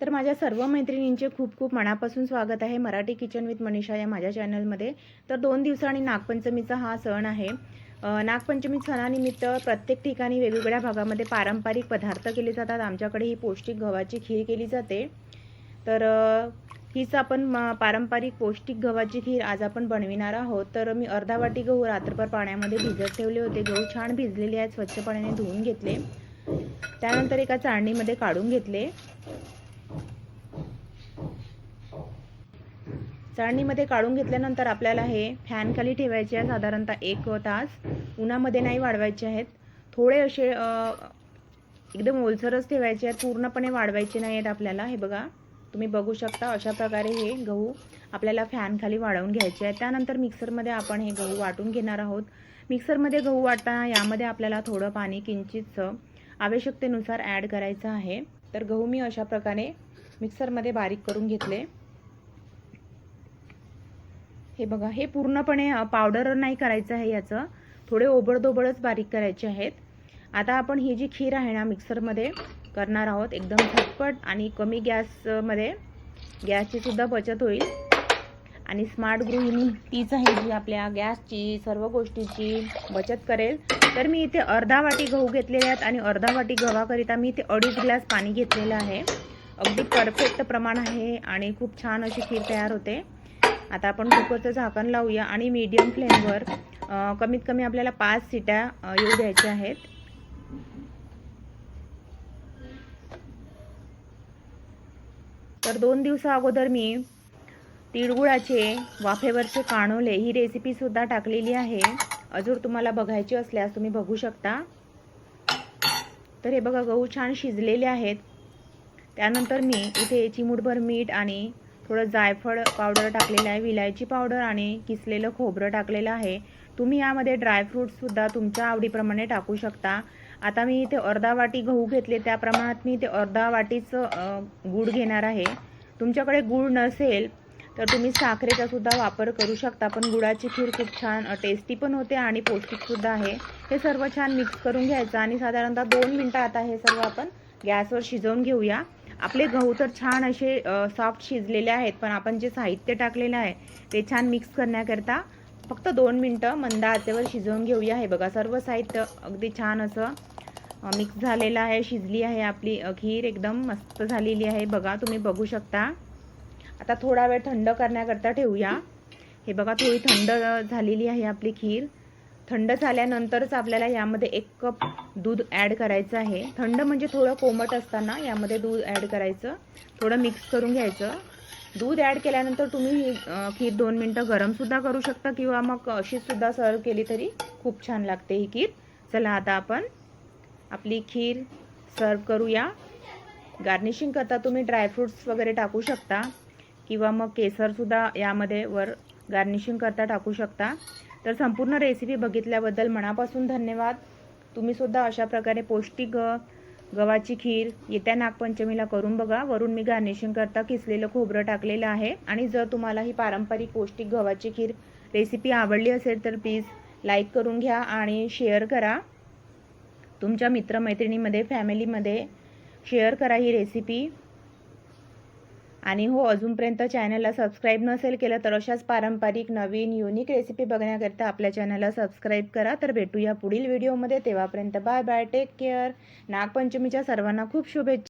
तर माझ्या सर्व मैत्रिणींचे खूप खूप मनापासून स्वागत आहे. मराठी किचन विथ मनीषा या माझ्या चॅनलमध्ये. तर दोन दिवसांनी नागपंचमीचा हा सण आहे. नागपंचमी सणानिमित्त प्रत्येक ठिकाणी वेगवेगळ्या भागामध्ये पारंपरिक पदार्थ केले जातात. आमच्याकडे ही पौष्टिक गव्हाची खीर केली जाते. तर हीच आपण म- पारंपरिक पौष्टिक गव्हाची खीर आज आपण बनविणार आहोत. तर मी अर्धा वाटी गहू रात्रभर पाण्यामध्ये भिजत ठेवले होते. गहू छान भिजलेले आहेत. स्वच्छ पाण्याने धुवून घेतले. त्यानंतर एका चाळणीमध्ये काढून घेतले. चाळणीमध्ये काढून घेतल्यानंतर आपल्याला हे फॅनखाली ठेवायचे आहे साधारणतः एक तास. उन्हामध्ये नाही वाढवायचे आहेत. थोडे असे एकदम ओलसरच ठेवायचे आहेत. पूर्णपणे वाढवायचे नाही आहेत आपल्याला. हे बघा तुम्ही बघू शकता अशा प्रकारे हे गहू आपल्याला फॅनखाली वाढवून घ्यायचे आहे त्यानंतर मिक्सरमध्ये आपण हे गहू वाटून घेणार आहोत. मिक्सरमध्ये गहू वाटताना यामध्ये आपल्याला थोडं पाणी किंचितचं आवश्यकतेनुसार ॲड करायचं आहे. तर गहू मी अशा प्रकारे मिक्सरमध्ये बारीक करून घेतले. हे बघा हे पूर्णपणे पावडर नाही करायचं आहे याचं. थोडे ओबडदोबडच बारीक करायचे आहेत. आता आपण ही जी खीर आहे ना मिक्सरमध्ये करणार आहोत एकदम झटपट आणि कमी गॅसमध्ये. गॅसची सुद्धा बचत होईल. आणि स्मार्ट गृहिणी तीच आहे जी आपल्या गॅसची सर्व गोष्टीची बचत करेल. तर मी इथे अर्धा वाटी गहू घेतलेले आहेत आणि अर्धा वाटी गव्हाकरिता मी इथे अडीच ग्लास पाणी घेतलेलं आहे. अगदी परफेक्ट प्रमाण आहे आणि खूप छान अशी खीर तयार होते. आता आपण कुकरचं झाकण लावूया आणि मीडियम फ्लेमवर कमीत कमी आपल्याला पाच सिट्या येऊ द्यायच्या आहेत. तर दोन दिवसा अगोदर मी तिळगुळाचे वाफेवरचे काणोले ही रेसिपीसुद्धा टाकलेली आहे. अजून तुम्हाला बघायची असल्यास तुम्ही बघू शकता. तर हे बघा गहू छान शिजलेले आहेत. त्यानंतर मी इथे चिमूटभर मीठ आणि थोडं जायफळ पावडर टाकलेलं आहे विलायची पावडर आणि किसलेलं खोबरं टाकलेलं आहे. तुम्ही यामध्ये ड्रायफ्रूटसुद्धा तुमच्या आवडीप्रमाणे टाकू शकता. आता मी इथे अर्धा वाटी गहू घेतले त्या प्रमाणात मी इथे अर्धा वाटीचं गूळ घेणार आहे. तुमच्याकडे गूळ नसेल तर तुम्ही साखरेचा सुद्धा वापर करू शकता पण गुळाची खीर खूप छान टेस्टी पण होते आणि पौष्टिकसुद्धा आहे. हे सर्व छान मिक्स करून घ्यायचं आणि साधारणतः दोन मिनटं आता हे सर्व आपण गॅसवर शिजवून घेऊया. आपले गहू तर छान असे सॉफ्ट शिजलेले आहेत पण आपण जे साहित्य टाकलेलं आहे ते छान मिक्स करण्याकरता फक्त दोन मिनटं मंद आचेवर शिजवून घेऊया. हे बघा सर्व साहित्य अगदी छान असं मिक्स झालेलं आहे शिजली आहे आपली खीर. एकदम मस्त झालेली आहे. बघा तुम्ही बघू शकता. आता थोडा वेळ थंड करण्याकरता ठेवूया. हे बघा थोडी थंड झालेली आहे आपली खीर. थंड झाल्यानंतरच आपल्याला यामध्ये एक कप दूध ॲड करायचं आहे. थंड म्हणजे थोडं कोमट असताना यामध्ये दूध ॲड करायचं. थोडं मिक्स करून घ्यायचं. दूध ॲड केल्यानंतर तुम्ही ही खीर दोन मिनटं गरमसुद्धा करू शकता किंवा मग अशीसुद्धा सर्व केली तरी खूप छान लागते ही खीर. चला आता आपण आपली खीर सर्व करूया. गार्निशिंग करता तुम्ही ड्रायफ्रूट्स वगैरे टाकू शकता. किंवा मग केसरसुद्धा यामध्ये वर गार्निशिंग करता टाकू शकता. तर संपूर्ण रेसिपी बघितल्याबद्दल मनापासून धन्यवाद. तुम्हीसुद्धा अशा प्रकारे पौष्टिक गव्हाची खीर येत्या नागपंचमीला करून बघा. वरून मी गार्निशिंग करता किसलेलं खोबरं टाकलेलं आहे. आणि जर तुम्हाला ही पारंपरिक पौष्टिक गव्हाची खीर रेसिपी आवडली असेल तर प्लीज लाईक करून घ्या आणि शेअर करा. तुमच्या मित्रमैत्रिणीमध्ये फॅमिलीमध्ये शेअर करा ही रेसिपी आणि हो अजूनपर्यंत चॅनलला सबस्क्राईब नसेल केलं तर अशाच पारंपरिक नवीन युनिक रेसिपी बघण्याकरिता आपल्या चॅनलला सबस्क्राईब करा. तर भेटूया पुढील व्हिडिओमध्ये तेव्हापर्यंत बाय बाय टेक केअर नागपंचमीच्या सर्वांना खूप शुभेच्छा.